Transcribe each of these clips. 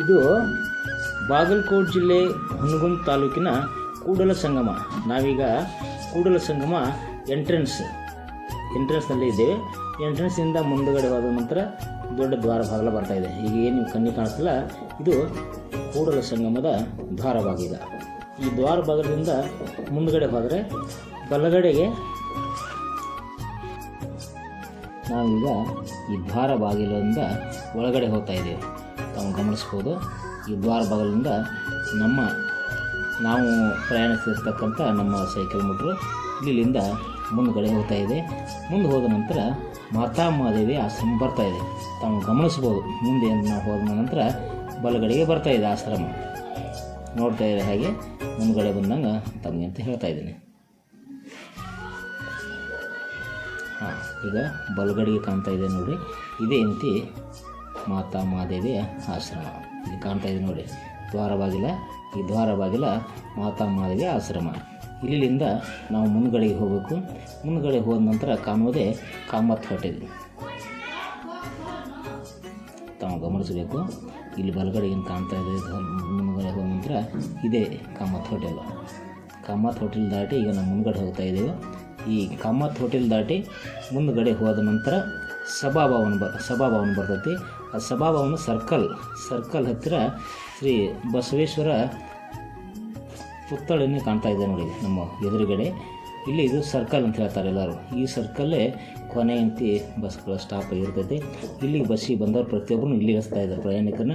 ಇದು ಬಾಗಲಕೋಟೆ ಜಿಲ್ಲೆ ಹುನಗುಂದ ತಾಲೂಕಿನ ಕೂಡಲ ಸಂಗಮ. ನಾವೀಗ ಕೂಡಲ ಸಂಗಮ ಎಂಟ್ರೆನ್ಸ್ ಎಂಟ್ರೆನ್ಸ್ನಲ್ಲಿ ಇದ್ದೇವೆ. ಎಂಟ್ರೆನ್ಸಿಂದ ಮುಂದುಗಡೆ ಹೋದ ನಂತರ ದೊಡ್ಡ ದ್ವಾರ ಬಾಗಿಲ ಬರ್ತಾ ಇದೆ. ಈಗ ಏನು ನೀವು ಕಣ್ಣಿ ಕಾಣಿಸ್ತಿಲ್ಲ? ಇದು ಕೂಡಲ ಸಂಗಮದ ದ್ವಾರ ಬಾಗಿಲ ಈ ದ್ವಾರ ಬಾಗಿಲದಿಂದ ಮುಂದುಗಡೆ ಹೋದರೆ ಬಲಗಡೆಗೆ ನಾವೀಗ ಈ ದ್ವಾರ ಬಾಗಿಲಿಂದ ಒಳಗಡೆ ಹೋಗ್ತಾ ಇದ್ದೇವೆ. ತಾವು ಗಮನಿಸ್ಬೋದು. ಈ ದ್ವಾರ ಬಾಗಿಲಿಂದ ನಮ್ಮ ನಾವು ಪ್ರಯಾಣಿಸಿರ್ತಕ್ಕಂಥ ನಮ್ಮ ಸೈಕಲ್ ಮೋಟ್ರು ಇಲ್ಲಿಂದ ಮುಂದುಗಡೆ ಹೋಗ್ತಾ ಇದೆ. ಮುಂದೆ ಹೋದ ನಂತರ ಮಾತಾ ಮಹಾದೇವಿ ಆಶ್ರಮ ಬರ್ತಾ ಇದೆ. ತಾವು ಗಮನಿಸ್ಬೋದು. ಮುಂದೆ ನಾವು ಹೋದ ನಂತರ ಬಲಗಡೆಗೆ ಬರ್ತಾ ಇದೆ ಆಶ್ರಮ. ನೋಡ್ತಾ ಇದೆ ಹಾಗೆ ಮುಂದುಗಡೆ ಬಂದಂಗೆ ತಮಗೆ ಅಂತ ಹೇಳ್ತಾ ಇದ್ದೀನಿ. ಹಾಂ, ಈಗ ಬಲಗಡೆಗೆ ಕಾಣ್ತಾ ಇದೆ ನೋಡಿ. ಇದೇ ರೀತಿ ಮಾತಾ ಮಹಾದೇವಿಯ ಆಶ್ರಮ. ಇಲ್ಲಿ ಕಾಣ್ತಾ ಇದೆ ನೋಡಿ, ದ್ವಾರ ಬಾಗಿಲ. ಈ ದ್ವಾರ ಬಾಗಿಲ ಮಾತಾ ಮಹಾದೇವಿಯ ಆಶ್ರಮ. ಇಲ್ಲಿಂದ ನಾವು ಮುಂದ್ಗಡೆಗೆ ಹೋಗಬೇಕು. ಮುಂದ್ಗಡೆ ಹೋದ ನಂತರ ಕಾಣುವುದೇ ಕಾಮತ್ ಹೋಟೆಲ್ ತಾವು ಗಮನಿಸಬೇಕು. ಇಲ್ಲಿ ಬಲಗಡೆಗೇನು ಕಾಣ್ತಾ ಇದೆ? ಮುಂದ್ಗಡೆ ಹೋದ ನಂತರ ಇದೇ ಕಾಮತ್ ಹೋಟೆಲ್. ಕಾಮತ್ ಹೋಟೆಲ್ ದಾಟಿ ಈಗ ನಾವು ಮುಂದ್ಗಡೆ ಹೋಗ್ತಾ ಇದ್ದೇವೆ. ಈ ಕಾಮತ್ ಹೋಟೆಲ್ ದಾಟಿ ಮುಂದ್ಗಡೆ ಹೋದ ನಂತರ ಸಭಾಭವನ ಬ ಸಭಾಭವನ ಬರ್ತೈತಿ. ಸಭಾಭವನ ಸರ್ಕಲ್ ಸರ್ಕಲ್ ಹತ್ತಿರ ಶ್ರೀ ಬಸವೇಶ್ವರ ಪುತ್ಥಳಿನೇ ಕಾಣ್ತಾ ಇದೆ ನೋಡಿ ನಮ್ಮ ಎದುರುಗಡೆ. ಇಲ್ಲಿ ಇದು ಸರ್ಕಲ್ ಅಂತ ಹೇಳ್ತಾರೆ ಎಲ್ಲರೂ. ಈ ಸರ್ಕಲ್ಲೇ ಕೊನೆ ಅಂತಿ ಬಸ್ಗಳ ಸ್ಟಾಪ್ ಆಗಿರ್ತೈತಿ. ಇಲ್ಲಿ ಬಸ್ಸಿಗೆ ಬಂದವರು ಪ್ರತಿಯೊಬ್ಬರು ಇಲ್ಲಿ ಇಳಿಸ್ತಾ ಇದ್ದಾರೆ ಪ್ರಯಾಣಿಕರನ್ನ.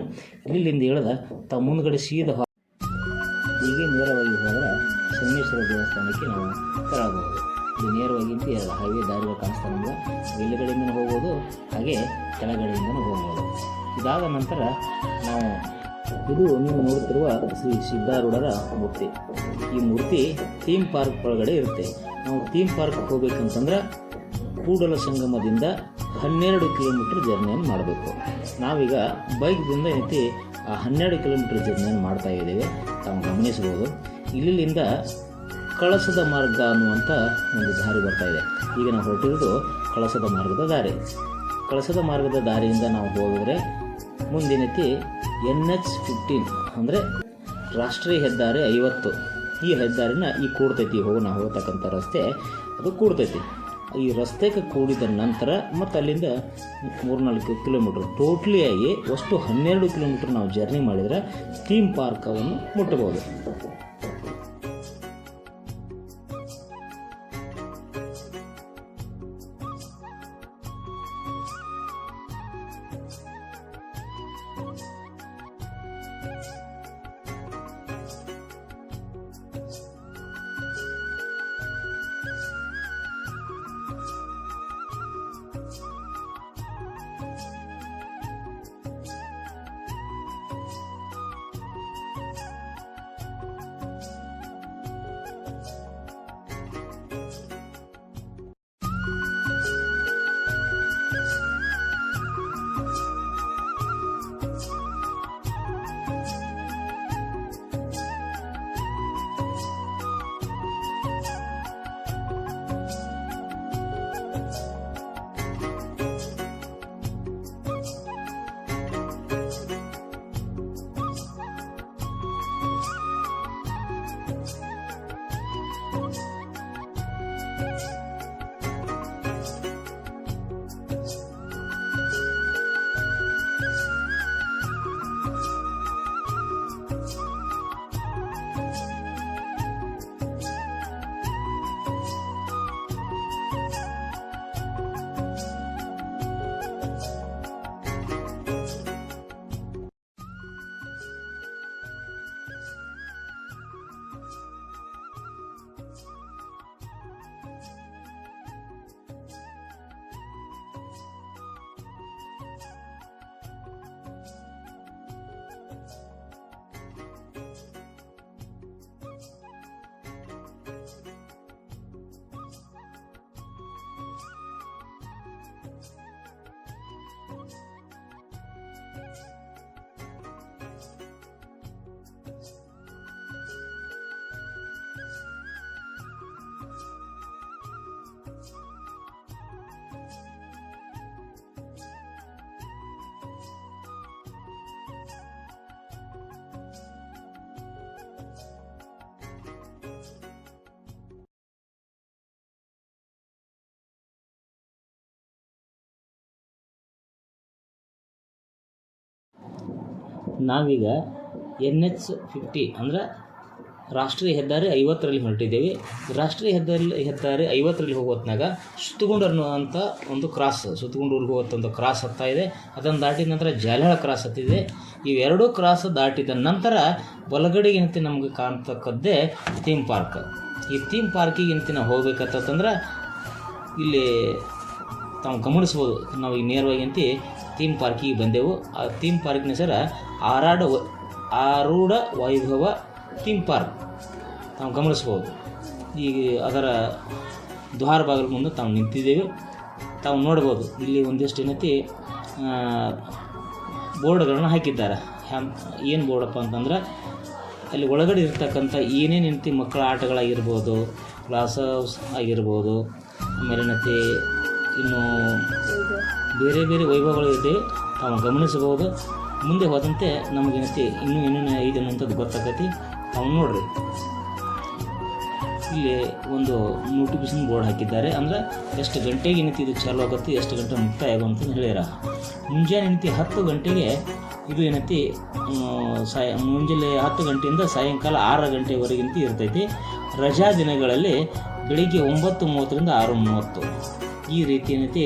ಇಲ್ಲಿಂದ ಇಳಿದ ತಮ್ಮ ಮುಂದ್ಗಡೆ ಸೀದ ಹೀಗೆ ನೇರವಾಗಿ ಹೋದರೆ ಸೋಮೇಶ್ವರ ದೇವಸ್ಥಾನಕ್ಕೆ ನಾವು ತೆರಳಬಹುದು. ಇದು ನೇರವಾಗಿ ಹೈವೇ ದಾರಿಗಳು ಕಾಣಿಸ್ತಾ ನಮ್ಗೆ. ಎಲ್ಲಿಗಳಿಂದ ಹೋಗ್ಬೋದು. ಹಾಗೆ ಕೆಳಗಡೆಯಿಂದನೂ ಹೋಗ್ಬೋದು. ಇದಾದ ನಂತರ ನಾವು ಇದು ನೀವು ನೋಡುತ್ತಿರುವ ಶ್ರೀ ಸಿದ್ಧಾರೂಢರ ಮೂರ್ತಿ. ಈ ಮೂರ್ತಿ ಥೀಮ್ ಪಾರ್ಕ್ ಒಳಗಡೆ ಇರುತ್ತೆ. ನಾವು ಥೀಮ್ ಪಾರ್ಕ್ ಹೋಗ್ಬೇಕಂತಂದ್ರೆ ಕೂಡಲ ಸಂಗಮದಿಂದ ಹನ್ನೆರಡು ಕಿಲೋಮೀಟ್ರ್ ಜರ್ನಿಯನ್ನು ಮಾಡಬೇಕು. ನಾವೀಗ ಬೈಕ್ದಿಂದ ಐತಿ ಆ ಹನ್ನೆರಡು ಕಿಲೋಮೀಟ್ರ್ ಜರ್ನಿಯನ್ನು ಮಾಡ್ತಾ ಇದ್ದೇವೆ. ತಾವು ಗಮನಿಸಬಹುದು. ಇಲ್ಲಿಂದ ಕಳಸದ ಮಾರ್ಗ ಅನ್ನುವಂಥ ಒಂದು ದಾರಿ ಬರ್ತಾ ಇದೆ. ಈಗ ನಾವು ಹೊರಟಿರೋದು ಕಳಸದ ಮಾರ್ಗದ ದಾರಿ. ಕಳಸದ ಮಾರ್ಗದ ದಾರಿಯಿಂದ ನಾವು ಹೋದರೆ ಮುಂದಿನತಿ ಎನ್ ಎಚ್ ಫಿಫ್ಟೀನ್ ಅಂದರೆ ರಾಷ್ಟ್ರೀಯ ಹೆದ್ದಾರಿ ಐವತ್ತು. ಈ ಹೆದ್ದಾರಿನ ಈ ಕೂಡ್ತೈತಿ, ಹೋಗಿ ನಾವು ಹೋಗ್ತಕ್ಕಂಥ ರಸ್ತೆ, ಅದು ಕೂಡ್ತೈತಿ. ಈ ರಸ್ತೆಗೆ ಕೂಡಿದ ನಂತರ ಮತ್ತು ಅಲ್ಲಿಂದ ಮೂರ್ನಾಲ್ಕು ಕಿಲೋಮೀಟ್ರ್ ಟೋಟ್ಲಿ ಆಗಿ ಅಷ್ಟು ಹನ್ನೆರಡು ಕಿಲೋಮೀಟ್ರ್ ನಾವು ಜರ್ನಿ ಮಾಡಿದರೆ ಥೀಮ್ ಪಾರ್ಕವನ್ನು ಮುಟ್ಟಬಹುದು ನಾವೀಗ ಎನ್ ಎಚ್ ಫಿಫ್ಟಿ ಅಂದ್ರೆ ರಾಷ್ಟ್ರೀಯ ಹೆದ್ದಾರಿ ಐವತ್ತರಲ್ಲಿ ಹೊರಟಿದ್ದೇವೆ. ರಾಷ್ಟ್ರೀಯ ಹೆದ್ದಾರಿ ಹೆದ್ದಾರಿ ಐವತ್ತರಲ್ಲಿ ಹೋಗೋತ್ನಾಗ ಸುತ್ತಗೊಂಡು ಅನ್ನುವಂಥ ಒಂದು ಕ್ರಾಸ್, ಸುತ್ತಗುಂಡೂರಿಗೆ ಹೋಗುವಂಥ ಕ್ರಾಸ್ ಹತ್ತಾ ಇದೆ. ಅದನ್ನು ದಾಟಿದ ನಂತರ ಜಾಲಹಳ ಕ್ರಾಸ್ ಹತ್ತಿದೆ. ಇವೆರಡೂ ಕ್ರಾಸ್ ದಾಟಿದ ನಂತರ ಬಲಗಡೆಗೆ ನಿಂತು ನಮಗೆ ಕಾಣ್ತಕ್ಕದ್ದೇ ಥೀಮ್ ಪಾರ್ಕ್. ಈ ಥೀಮ್ ಪಾರ್ಕಿಗೆ ನಿಂತು ನಾವು ಹೋಗ್ಬೇಕಂತಂದ್ರೆ ಇಲ್ಲಿ ತಾವು ಗಮನಿಸ್ಬೋದು, ನಾವು ನೇರವಾಗಿ ಅಂತಿ ಥೀಮ್ ಪಾರ್ಕಿಗೆ ಬಂದೆವು. ಆ ಥೀಮ್ ಪಾರ್ಕಿನ ಹೆಸರ ಆರಾಡ ಆರೂಢ ವೈಭವ ಥೀಮ್ ಪಾರ್ಕ್ ನಾವು ಗಮನಿಸ್ಬೋದು ಈಗ ಅದರ ದ್ವಾರ ಬಾಗಿಲು ಮುಂದೆ ತಾವು ನಿಂತಿದ್ದೇವೆ. ತಾವು ನೋಡ್ಬೋದು ಇಲ್ಲಿ ಒಂದಿಷ್ಟು ಏನೈತಿ ಬೋರ್ಡ್ಗಳನ್ನು ಹಾಕಿದ್ದಾರೆ. ಹ್ಯಾಮ್ ಏನು ಬೋರ್ಡಪ್ಪ ಅಂತಂದ್ರೆ, ಅಲ್ಲಿ ಒಳಗಡೆ ಇರ್ತಕ್ಕಂಥ ಏನೇನು ನಿಂತು ಮಕ್ಕಳ ಆಟಗಳಾಗಿರ್ಬೋದು, ಕ್ಲಾಸ್ ಹೌಸ್ ಆಗಿರ್ಬೋದು, ಆಮೇಲೆ ಏನೈತಿ ಇನ್ನು ಬೇರೆ ಬೇರೆ ವೈಭವಗಳು ಇದೆ. ತಾವು ಗಮನಿಸಬಹುದು. ಮುಂದೆ ಹೋದಂತೆ ನಮಗೇನೈತಿ ಇನ್ನೂ ಏನೇನು ಐದು ಅನ್ನೋಂಥದ್ದು ಗೊತ್ತಾಗೈತಿ ತಾವು ನೋಡ್ರಿ. ಇಲ್ಲಿ ಒಂದು ನೋಟಿಫಿಕೇಶನ್ ಬೋರ್ಡ್ ಹಾಕಿದ್ದಾರೆ. ಅಂದ್ರೆ ಎಷ್ಟು ಗಂಟೆಗೆ ಏನೈತಿ ಇದು ಚಾಲು ಆಗುತ್ತೆ, ಎಷ್ಟು ಗಂಟೆ ಮುಕ್ತಾಯ ಆಗುವಂತ ಹೇಳ್ಯಾರ. ಮುಂಜಾನೆ ಏನೈತಿ ಹತ್ತು ಗಂಟೆಗೆ ಇದು ಏನೈತಿ ಸಾಯ, ಮುಂಜಾನೆ ಹತ್ತು ಗಂಟೆಯಿಂದ ಸಾಯಂಕಾಲ ಆರು ಗಂಟೆವರೆಗಿಂತ ಇರ್ತೈತಿ. ರಜಾ ದಿನಗಳಲ್ಲಿ ಬೆಳಿಗ್ಗೆ ಒಂಬತ್ತು ಮೂವತ್ತರಿಂದ ಆರು ಮೂವತ್ತು. ಈ ರೀತಿ ಏನೈತಿ,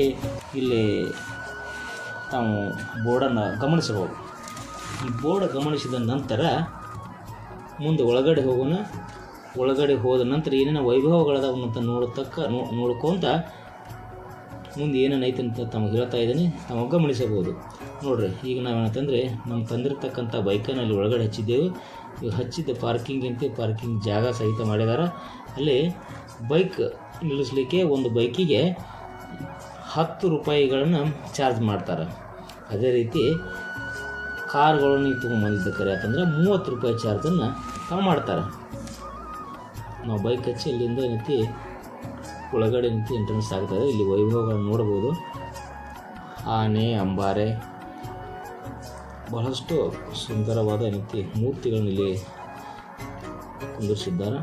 ಇಲ್ಲಿ ತಾವು ಬೋರ್ಡನ್ನು ಗಮನಿಸಬಹುದು. ಈ ಬೋರ್ಡ್ ಗಮನಿಸಿದ ನಂತರ ಮುಂದೆ ಒಳಗಡೆ ಹೋಗೋಣ. ಒಳಗಡೆ ಹೋದ ನಂತರ ಏನೇನು ವೈಭವಗಳದಾವ ಅಂತ ನೋಡತಕ್ಕ, ನೋ, ನೋಡ್ಕೊಂತ ಮುಂದೆ ಏನೇನು ಐತೆ ಅಂತ ತಮಗೆ ಹೇಳ್ತಾ ಇದ್ದೀನಿ. ತಾವು ಗಮನಿಸಬಹುದು. ನೋಡ್ರಿ, ಈಗ ನಾವೇನಂತಂದರೆ ನಮ್ಮ ತಂದಿರತಕ್ಕಂಥ ಬೈಕನ್ನು ಅಲ್ಲಿ ಒಳಗಡೆ ಹಚ್ಚಿದ್ದೇವೆ. ಹಚ್ಚಿದ್ದ ಪಾರ್ಕಿಂಗ್ ಅಂತ ಪಾರ್ಕಿಂಗ್ ಜಾಗ ಸಹಿತ ಮಾಡಿದಾರೆ. ಅಲ್ಲಿ ಬೈಕ್ ನಿಲ್ಲಿಸ್ಲಿಕ್ಕೆ ಒಂದು ಬೈಕಿಗೆ ಹತ್ತು ರೂಪಾಯಿಗಳನ್ನು ಚಾರ್ಜ್ ಮಾಡ್ತಾರೆ. ಅದೇ ರೀತಿ ಕಾರ್ಗಳು ನೀವು ತೊಗೊಂಬಂದಿದ್ದ ಕರೆ ಯಾಕಂದ್ರೆ ಮೂವತ್ತು ರೂಪಾಯಿ ಚಾರ್ಜನ್ನು ತಾವು ಮಾಡ್ತಾರೆ. ನಾವು ಬೈಕ್ ಹಚ್ಚಿ ಇಲ್ಲಿಂದ ನಿಂತು ಒಳಗಡೆ ನಿಂತು ಎಂಟ್ರೆನ್ಸ್ ಆಗ್ತದೆ. ಇಲ್ಲಿ ವೈಭವಗಳನ್ನು ನೋಡ್ಬೋದು. ಆನೆ, ಅಂಬಾರೆ, ಬಹಳಷ್ಟು ಸುಂದರವಾದ ರೀತಿ ಮೂರ್ತಿಗಳನ್ನು ಇಲ್ಲಿ ಕುಂದಿರಿಸಿದ್ದಾರೆ.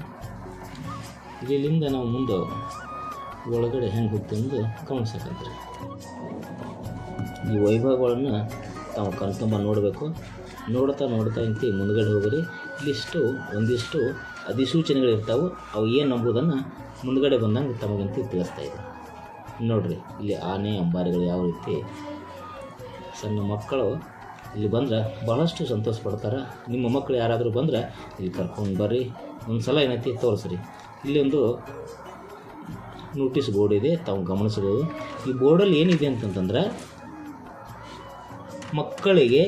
ಇಲ್ಲಿಂದ ನಾವು ಮುಂದೆ ಒಳಗಡೆ ಹೆಂಗೆ ಎಂದು ಗಮನಿಸಕತ್ರಿ. ಈ ವೈಭವಗಳನ್ನು ತಾವು ಕಣ್ತುಂಬ ನೋಡಬೇಕು. ನೋಡ್ತಾ ನೋಡ್ತಾ ಇಂತಿ ಮುಂದ್ಗಡೆ ಹೋಗ್ರಿ. ಇಲ್ಲಿಷ್ಟು ಒಂದಿಷ್ಟು ಅಧಿಸೂಚನೆಗಳಿರ್ತಾವೆ ಅವು ಏನು ಅಂಬುದನ್ನು ಮುಂದ್ಗಡೆ ಬಂದಂಗೆ ತಮಗಂತಿ ತಿಳಿಸ್ತಾ ಇದೆ. ನೋಡ್ರಿ, ಇಲ್ಲಿ ಆನೆ, ಅಂಬಾರಿಗಳು ಯಾವ ರೀತಿ ಸಣ್ಣ ಮಕ್ಕಳು ಇಲ್ಲಿ ಬಂದ್ರೆ ಭಾಳಷ್ಟು ಸಂತೋಷ ಪಡ್ತಾರೆ. ನಿಮ್ಮ ಮಕ್ಕಳು ಯಾರಾದರೂ ಬಂದ್ರೆ ಇಲ್ಲಿ ಕರ್ಕೊಂಡು ಬರ್ರಿ. ಒಂದು ಸಲ ಏನೈತಿ ತೋರಿಸ್ರಿ. ಇಲ್ಲಿ ಒಂದು ನೋಟಿಸ್ ಬೋರ್ಡ್ ಇದೆ, ತಾವು ಗಮನಿಸಬಹುದು. ಈ ಬೋರ್ಡಲ್ಲಿ ಏನಿದೆ ಅಂತಂತಂದ್ರೆ, ಮಕ್ಕಳಿಗೆ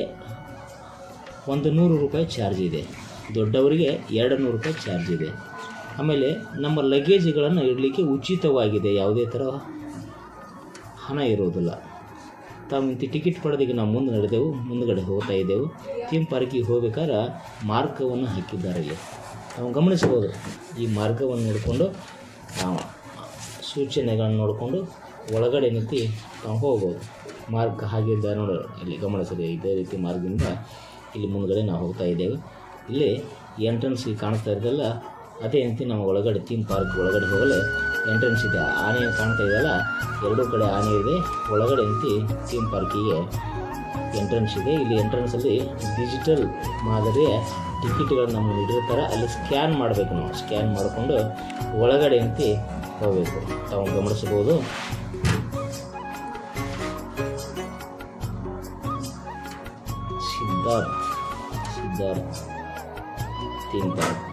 ಒಂದು ನೂರು ರೂಪಾಯಿ ಚಾರ್ಜ್ ಇದೆ. ದೊಡ್ಡವರಿಗೆ ಎರಡು ನೂರು ರೂಪಾಯಿ ಚಾರ್ಜ್ ಇದೆ. ಆಮೇಲೆ ನಮ್ಮ ಲಗೇಜ್ಗಳನ್ನು ಇಡಲಿಕ್ಕೆ ಉಚಿತವಾಗಿದೆ, ಯಾವುದೇ ಥರ ಹಣ ಇರೋದಿಲ್ಲ. ತಾವು ಇಂತಿ ಟಿಕೆಟ್ ಪಡೆದಿಗೆ ನಾವು ಮುಂದೆ ನಡೆದೆವು, ಮುಂದುಗಡೆ ಹೋಗ್ತಾ ಇದ್ದೆವು. ಥೀಮ್ ಪಾರ್ಕಿಗೆ ಹೋಗ್ಬೇಕಾದ್ರೆ ಮಾರ್ಗವನ್ನು ಹಾಕಿದ್ದಾರೆ ಇಲ್ಲಿ. ನಾವು ಗಮನಿಸ್ಬೋದು ಈ ಮಾರ್ಗವನ್ನು ನೋಡಿಕೊಂಡು ನಾವು ಸೂಚನೆಗಳನ್ನು ನೋಡಿಕೊಂಡು ಒಳಗಡೆ ನಿಂತು ನಾವು ಹೋಗ್ಬೋದು. ಮಾರ್ಗ ಹಾಗಿದ್ದ ನೋಡಿ. ಇಲ್ಲಿ ಗಮನಿಸಿದೆ ಇದೇ ರೀತಿ ಮಾರ್ಗದಿಂದ ಇಲ್ಲಿ ಮುಂದ್ಗಡೆ ನಾವು ಹೋಗ್ತಾ ಇದ್ದೇವೆ. ಇಲ್ಲಿ ಎಂಟ್ರೆನ್ಸ್ ಕಾಣಿಸ್ತಾ ಇರೋದಲ್ಲ ಅದೇ ರೀತಿ ನಮ್ಮ ಒಳಗಡೆ ಥೀಮ್ ಪಾರ್ಕ್ ಒಳಗಡೆ ಹೋಗಲು ಎಂಟ್ರೆನ್ಸ್ ಇದೆ. ಆನೆ ಕಾಣ್ತಾ ಇದೆಯಲ್ಲ? ಎರಡೂ ಕಡೆ ಆನೆ ಇದೆ. ಒಳಗಡೆ ನಿಂತು ಥೀಮ್ ಪಾರ್ಕಿಗೆ ಎಂಟ್ರೆನ್ಸ್ ಇದೆ. ಇಲ್ಲಿ ಎಂಟ್ರೆನ್ಸಲ್ಲಿ ಡಿಜಿಟಲ್ ಮಾದರಿಯ ಟಿಕೆಟ್ಗಳನ್ನು ನಮಗೆ ನೀಡಿರ್ತಾರೆ ಅಲ್ಲಿ ಸ್ಕ್ಯಾನ್ ಮಾಡಬೇಕು ನಾವು. ಸ್ಕ್ಯಾನ್ ಮಾಡಿಕೊಂಡು ಒಳಗಡೆ ನಿಂತು ಹೋಗಬೇಕು ತಾವು ಗಮನಿಸಬಹುದು. ಸಿದ್ಧಾರ್ಥ್ ಸಿದ್ಧಾರ್ಥ್ ಥೀಮ್ ಪಾರ್ಕ್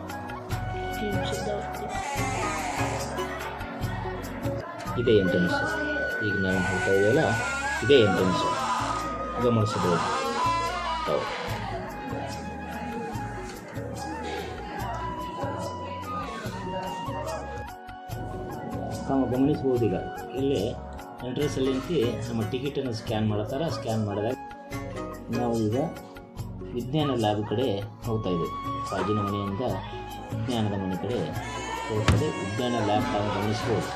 ಇದೇ ಎಂಟ್ರೆನ್ಸ್ ಈಗ ನಾವು ಹೇಳ್ತಾ ಇದೆಯಲ್ಲ ಇದೇ ಎಂಟ್ರೆನ್ಸ್ ಗಮನಿಸಬಹುದು. ತಾವು ಗಮನಿಸ್ಬೋದು ಈಗ ಇಲ್ಲಿ ಎಂಟ್ರೆನ್ಸಲ್ಲಿ ನಿಂತು ನಮ್ಮ ಟಿಕೆಟನ್ನು ಸ್ಕ್ಯಾನ್ ಮಾಡ್ತಾರೆ? ಸ್ಕ್ಯಾನ್ ಮಾಡಿದಾಗ ನಾವು ಈಗ ವಿಜ್ಞಾನ ಲ್ಯಾಬ್ ಕಡೆ ಹೋಗ್ತಾ ಇದ್ದೀವಿ ಕಾಜಿನ ಮನೆಯಿಂದ ವಿಜ್ಞಾನದ ಮನೆ ಕಡೆ ಹೋಗ್ತದೆ ವಿಜ್ಞಾನ ಲ್ಯಾಬ್ ತಾವು ಗಮನಿಸ್ಬೋದು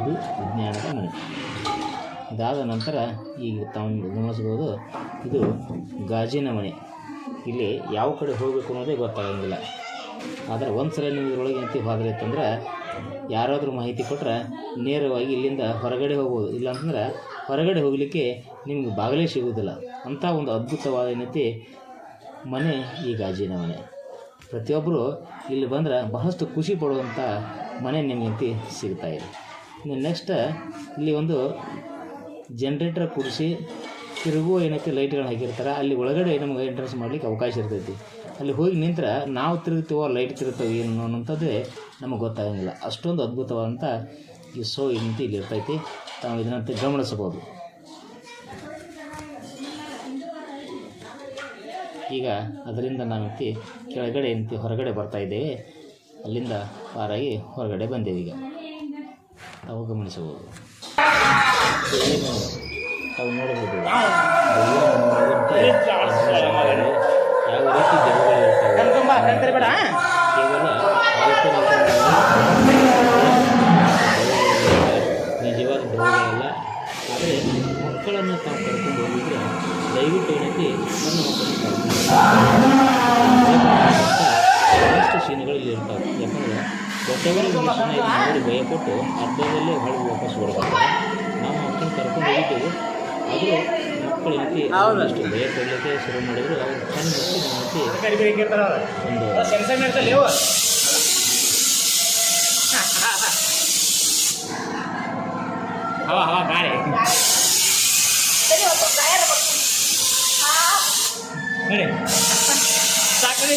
ಇದು ವಿಜ್ಞಾನದ ಮನೆ. ಇದಾದ ನಂತರ ಈಗ ತಾವು ಗಮನಿಸ್ಬೋದು ಇದು ಗಾಜಿನ ಮನೆ. ಇಲ್ಲಿ ಯಾವ ಕಡೆ ಹೋಗಬೇಕು ಅನ್ನೋದೇ ಗೊತ್ತಾಗಂಗಿಲ್ಲ. ಆದರೆ ಒಂದು ಸಲ ನೀವು ಇದರೊಳಗೆ ಎಂತಿ ಹೋದ್ರೆ ಅಂತಂದ್ರೆ ಯಾರಾದರೂ ಮಾಹಿತಿ ಕೊಟ್ಟರೆ ನೇರವಾಗಿ ಇಲ್ಲಿಂದ ಹೊರಗಡೆ ಹೋಗ್ಬೋದು. ಇಲ್ಲಾಂತಂದ್ರೆ ಹೊರಗಡೆ ಹೋಗಲಿಕ್ಕೆ ನಿಮ್ಗೆ ಬಾಗಿಲೇ ಸಿಗುವುದಿಲ್ಲ. ಅಂಥ ಒಂದು ಅದ್ಭುತವಾದ ಏನೈತಿ ಮನೆ ಈ ಗಾಜಿನ ಮನೆ. ಪ್ರತಿಯೊಬ್ಬರು ಇಲ್ಲಿ ಬಂದ್ರೆ ಬಹಳಷ್ಟು ಖುಷಿ ಪಡುವಂಥ ಮನೆ ನಿಮಗೆ ಸಿಗ್ತಾ ಇದೆ. ಇನ್ನು ನೆಕ್ಸ್ಟ್ ಇಲ್ಲಿ ಒಂದು ಜನ್ರೇಟರ್ ಕೂಡಿಸಿ ತಿರುಗುವ ಏನೈತಿ ಲೈಟ್ಗಳು ಹಾಕಿರ್ತಾರೆ, ಅಲ್ಲಿ ಒಳಗಡೆ ನಮಗೆ ಎಂಟ್ರೆನ್ಸ್ ಮಾಡ್ಲಿಕ್ಕೆ ಅವಕಾಶ ಇರ್ತೈತಿ. ಅಲ್ಲಿ ಹೋಗಿ ನಿಂತ್ರೆ ನಾವು ತಿರುಗ್ತೀವೋ ಲೈಟ್ ತಿರುಗ್ತವೆ ಏನು ಅನ್ನೋಂಥದ್ದೇ ನಮಗೆ ಗೊತ್ತಾಗಂಗಿಲ್ಲ. ಅಷ್ಟೊಂದು ಅದ್ಭುತವಾದಂಥ ಈ ಸೋ ಏನಂತ ಇಲ್ಲಿ ಇರ್ತೈತಿ. ತಾವು ಇದನ್ನಂತೆ ಗಮನಿಸಬಹುದು. ಈಗ ಅದರಿಂದ ನಾವಂತಿ ಕೆಳಗಡೆ ಇಂತಿ ಹೊರಗಡೆ ಬರ್ತಾ ಇದ್ದೇವೆ. ಅಲ್ಲಿಂದ ಪಾರಾಗಿ ಹೊರಗಡೆ ಬಂದೇವೆ ಈಗ. ತಾವು ಗಮನಿಸಬಹುದು. ತಾವು ನೋಡಬಹುದು. ಯಾವ ರೀತಿ ಜನಗಳು ಕೇವಲ ನಿಜವಾದ ದೆವ್ವಗಳಲ್ಲ ಆದರೆ ಮಕ್ಕಳನ್ನು ತಾವು ಕರ್ಕೊಂಡು ಹೋಗಿದ್ರೆ ದಯವಿಟ್ಟು ಏನಕ್ಕೆ ನನ್ನ ಮಕ್ಕಳನ್ನು ಕರ್ಕೊಂಡು ಬಹಳಷ್ಟು ಸೀನ್ಗಳು ಇಲ್ಲಿ ಇರ್ತಾವೆ ಯಾಕಂದರೆ ದೊಡ್ಡವರ ನೋಡಿ ಭಯಪಟ್ಟು ಅರ್ಧದಲ್ಲೇ ಹಳ್ಳಿ ವಾಪಸ್ ಬರ್ತಾರೆ ನಾವು ಮಕ್ಕಳನ್ನು ಕರ್ಕೊಂಡು ಹೋಗಿದ್ದೆವು ಮಕ್ಕಳು ಏನೈತಿ ಅಷ್ಟು ಭಯ ಪಡಲಿಕ್ಕೆ ಶುರು ಮಾಡಿದ್ರು. ಒಂದು ಹವಾ ಹವಾ ಸಾಕು ನೋಡಿ. ಸಾಕ್ರಿ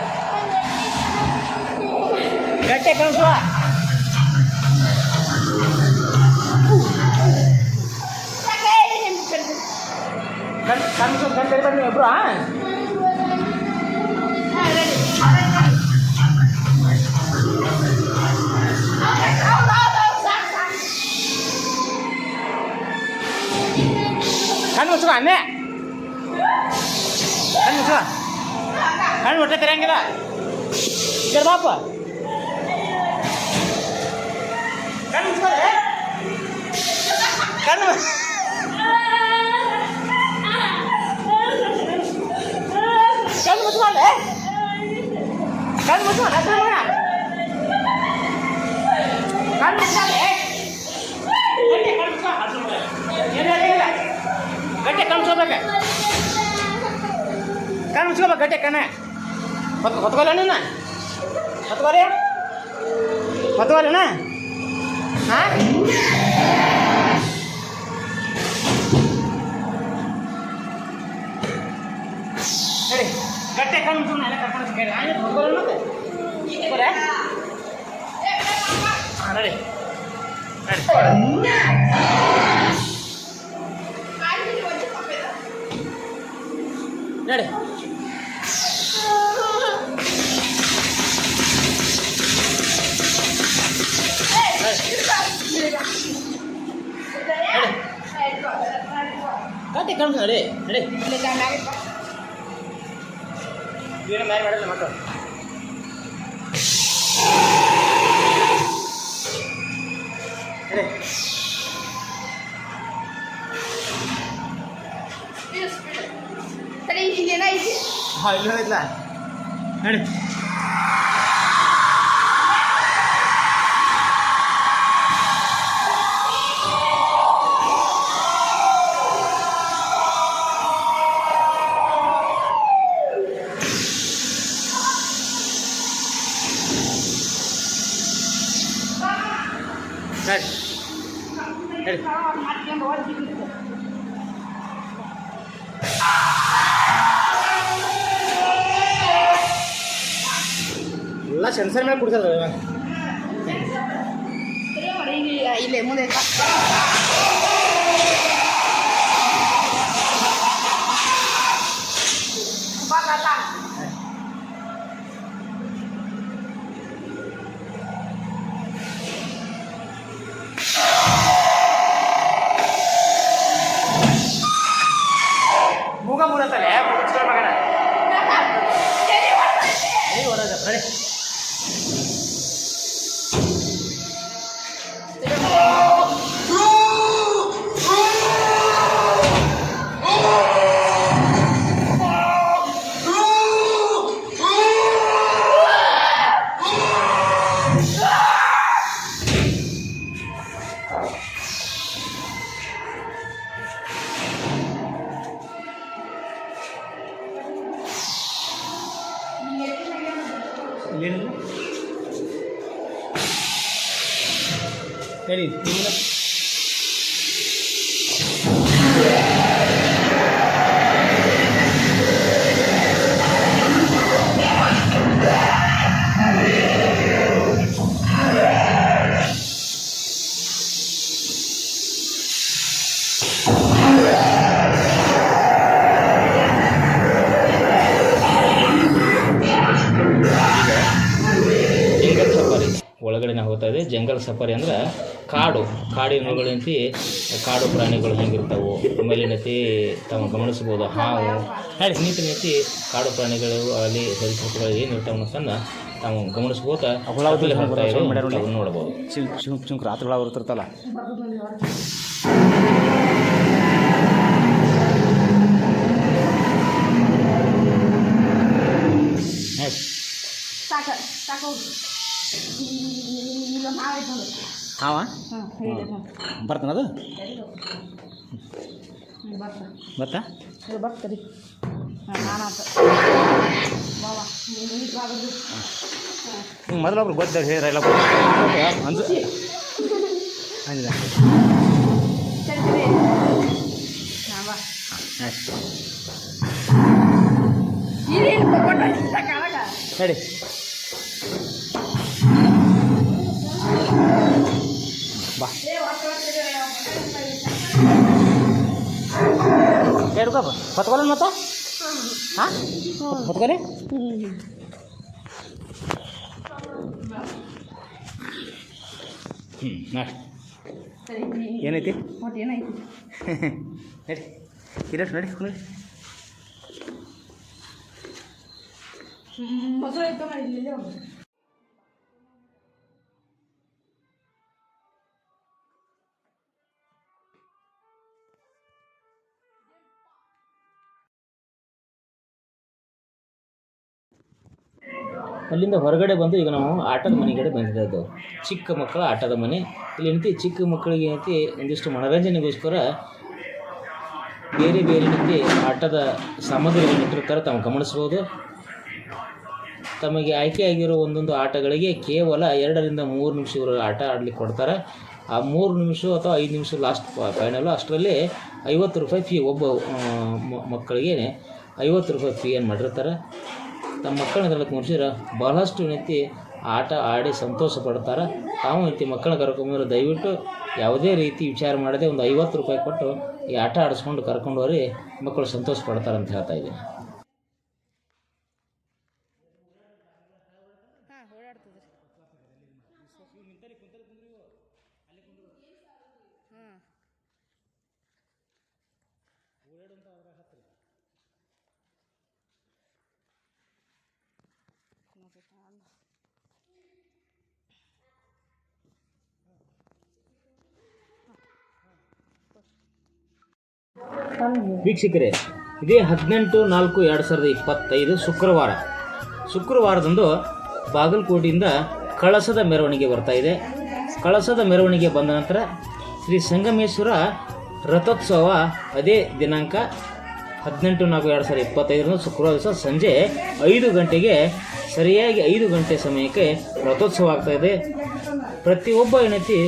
Gede kan suara. Kan kan kan dari Bandung bro ah. Kan musuh aneh. Kan musuh. Kan udah terang kita. Biar apa? ಕಣ್ಣು ಕಣ್ಣು ಮುಚ್ಕೊಂಡೆ ಕಣ್ಣು ಮುಚ್ಚುವ ಕಣ್ಣು ಮುಚ್ಕೊಂಡೆ ಗಟ್ಟಿ ಕಣ್ಣು ಮುಚ್ಕೊ ಏನು ಹೇಳಿಲ್ಲ ಗಟ್ಟಿ ಕಣ್ಣು ಮುಚ್ಕೋಬೇಕು ಕಣ್ಣು ಮುಚ್ಕೋಬೇಕು ಗಟ್ಟಿ ಕಣ್ಣೆ ಹೊತ್ ಹೊತ್ಕೊಲ್ಲಣ್ಣ ಹೊತ್ಕೋರಿ ಹೊತ್ಕೋರಿಣ್ಣ ಹಾಂ ಗಟ್ಟೆ ಕಣ್ಣು ಮುಚ್ಕೊಂಡು ಎಲ್ಲ ಕರ್ಕೊಂಡು ಕೇಳಿ ಆಯ್ತು ಹೊತ್ಕೊಳ್ಳೋಣ ಮತ್ತೆ ಹೊತ್ಕೊರೆ ಹಾಂ ನಡಿ ನಡಿ ನಡಿ ಗಟ್ಟಿ ಕಣ್ಣು ನಡಿ ಏನು ಮ್ಯಾರಿ ಮಾಡಲ್ಲ ಮಕ್ಕಳು. ಹಾಂ ಇಲ್ಲಿ ಹೋಗಿಲ್ಲ Pues que le. ಒಳಗಡೆ ನಾವು ಹೋಗ್ತಾ ಇದೆ. ಜಂಗಲ್ ಸಫಾರಿ ಅಂದ್ರೆ ಕಾಡು. ಕಾಡಿನೊಳಗಡೆ ಕಾಡು ಪ್ರಾಣಿಗಳು ಹೆಂಗಿರ್ತಾವೆ. ಆಮೇಲೆ ಏನೈತಿ ತಾವು ಗಮನಿಸ್ಬೋದು ಹಾವು. ಹೇಳಿ ನೀತಿ ಕಾಡು ಪ್ರಾಣಿಗಳು ಅಲ್ಲಿ ಸರಿಸೃಪಗಳು ಏನು ಇರ್ತಾವ ಅನ್ನೋದನ್ನ ತಾವು ಗಮನಿಸ್ಬೋದು ನೋಡ್ಬೋದು ಚಿಂಕ್ ಚಿಂಕ್ ಚಿಂಕ್ ರಾತ್ರಿಗಳ ಬರ್ತಿರ್ತಲ್ಲ ಹೇಳಿ. ಸಾಕ ಸಾಕು. ಹಾವ? ಹಾಂ ಬರ್ತ. ಹ್ಞೂ ಬರ್ತಾನದು ಹ್ಞೂ ಬರ್ತಾ ಬರ್ತೀರಿ ಮೊದಲೊಬ್ರು ಗೊತ್ತಾಗ ಹೇಳಿರಲ್ಲ ಅಂಜು ಅಂಜಿದ ಸರಿ ಸರಿ ಹಾಂ ಬಾ. ಇದೇನು ಕೊಟ್ಟ ಕಾಳಗ ಹೇಳಿ. ಹೇಳ್ಕಪ್ಪ ಹೊತ್ಕೊಲ್ಲ ಮತ್ತ ಹಾಂ ಹೊತ್ಕೊಲೆ ಹ್ಞೂ ನಾಳೆ ಸರಿ ನೀ- ಏನೈತಿ ಒಟ್ಟು ಏನಾಯ್ತು ನಡಿ ಇರಷ್ಟು ನಡಿ ಕುಣಿ ಮೊಸರು ಅಲ್ಲಿಂದ ಹೊರಗಡೆ ಬಂದು ಈಗ ನಾವು ಆಟದ ಮನೆಗಡೆ ಬಂದಿದ್ದು ಚಿಕ್ಕ ಮಕ್ಕಳ ಆಟದ ಮನೆ. ಇಲ್ಲಿ ಚಿಕ್ಕ ಮಕ್ಕಳಿಗೆ ಏನಂತಿ, ಒಂದಿಷ್ಟು ಮನೋರಂಜನೆಗೋಸ್ಕರ ಬೇರೆ ಬೇರೆ ರೀತಿ ಆಟದ ಸಾಮಗ್ರಿಗಳನ್ನು ಇಟ್ಟಿರ್ತಾರೆ ತಾವು ಗಮನಿಸ್ಬೋದು. ತಮಗೆ ಆಯ್ಕೆಯಾಗಿರೋ ಒಂದೊಂದು ಆಟಗಳಿಗೆ ಕೇವಲ ಎರಡರಿಂದ ಮೂರು ನಿಮಿಷ ಇವರು ಆಟ ಆಡಲಿಕ್ಕೆ ಕೊಡ್ತಾರೆ. ಆ ಮೂರು ನಿಮಿಷ ಅಥವಾ ಐದು ನಿಮಿಷ ಲಾಸ್ಟ್ ಫೈನಲ್ ಅಷ್ಟರಲ್ಲಿ ಐವತ್ತು ರೂಪಾಯಿ ಫೀ ಒಬ್ಬ ಮಕ್ಕಳಿಗೆ ಐವತ್ತು ರೂಪಾಯಿ ಫೀ ಏನು ಮಾಡಿರ್ತಾರೆ. ತಮ್ಮ ಮಕ್ಕಳನ್ನ ಕರ್ಕೊಂಡು ಮುಗಿಸಿದ್ರೆ ಬಹಳಷ್ಟು ರೀತಿ ಆಟ ಆಡಿ ಸಂತೋಷ ಪಡ್ತಾರೆ. ತಾವು ರೀತಿ ಮಕ್ಕಳ ಕರ್ಕೊಂಬಂದ್ರೆ ದಯವಿಟ್ಟು ಯಾವುದೇ ರೀತಿ ವಿಚಾರ ಮಾಡದೆ ಒಂದು ಐವತ್ತು ರೂಪಾಯಿ ಕೊಟ್ಟು ಈ ಆಟ ಆಡಿಸ್ಕೊಂಡು ಕರ್ಕೊಂಡು ಹೋಗಿ ಮಕ್ಕಳು ಸಂತೋಷ ಪಡ್ತಾರೆ ಅಂತ ಹೇಳ್ತಾ ಇದ್ದೀನಿ. ಹಾಂ. ವೀಕ್ಷಕರೇ, ಇದೇ ಹದಿನೆಂಟು ನಾಲ್ಕು ಎರಡು ಸಾವಿರದ ಇಪ್ಪತ್ತೈದು ಶುಕ್ರವಾರ. ಶುಕ್ರವಾರದಂದು ಬಾಗಲಕೋಟೆಯಿಂದ ಕಳಸದ ಮೆರವಣಿಗೆ ಬರ್ತಾ ಇದೆ. ಕಳಸದ ಮೆರವಣಿಗೆ ಬಂದ ನಂತರ ಶ್ರೀ ಸಂಗಮೇಶ್ವರ ರಥೋತ್ಸವ ಅದೇ ದಿನಾಂಕ ಹದಿನೆಂಟು ನಾಲ್ಕು ಎರಡು ಸಾವಿರದ ಇಪ್ಪತ್ತೈದರಿಂದ ಶುಕ್ರವಾರ ದಿವಸ ಸಂಜೆ ಐದು ಗಂಟೆಗೆ ಸರಿಯಾಗಿ ಐದು ಗಂಟೆ ಸಮಯಕ್ಕೆ ರಥೋತ್ಸವ ಆಗ್ತಾಯಿದೆ ಪ್ರತಿಯೊಬ್ಬ ಏನೈತಿ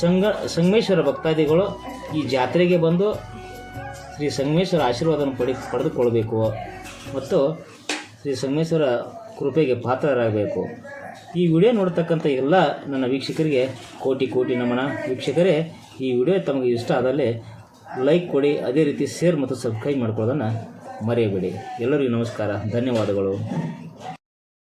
ಸಂಗ, ಸಂಗಮೇಶ್ವರ ಭಕ್ತಾದಿಗಳು ಈ ಜಾತ್ರೆಗೆ ಬಂದು ಶ್ರೀ ಸಂಗಮೇಶ್ವರ ಆಶೀರ್ವಾದವನ್ನು ಪಡಿ, ಪಡೆದುಕೊಳ್ಬೇಕು. ಮತ್ತು ಶ್ರೀ ಸಂಗಮೇಶ್ವರ ಕೃಪೆಗೆ ಪಾತ್ರರಾಗಬೇಕು. ಈ ವಿಡಿಯೋ ನೋಡ್ತಕ್ಕಂಥ ಎಲ್ಲ ನನ್ನ ವೀಕ್ಷಕರಿಗೆ ಕೋಟಿ ಕೋಟಿ ನಮನ. ವೀಕ್ಷಕರೇ, ಈ ವಿಡಿಯೋ ತಮಗೆ ಇಷ್ಟ ಆದಲ್ಲಿ ಲೈಕ್ ಕೊಡಿ, ಅದೇ ರೀತಿ ಶೇರ್ ಮತ್ತು ಸಬ್ಸ್ಕ್ರೈಬ್ ಮಾಡ್ಕೊಳ್ಳೋದನ್ನು ಮರೆಯಬೇಡಿ. ಎಲ್ಲರಿಗೂ ನಮಸ್ಕಾರ, ಧನ್ಯವಾದಗಳು.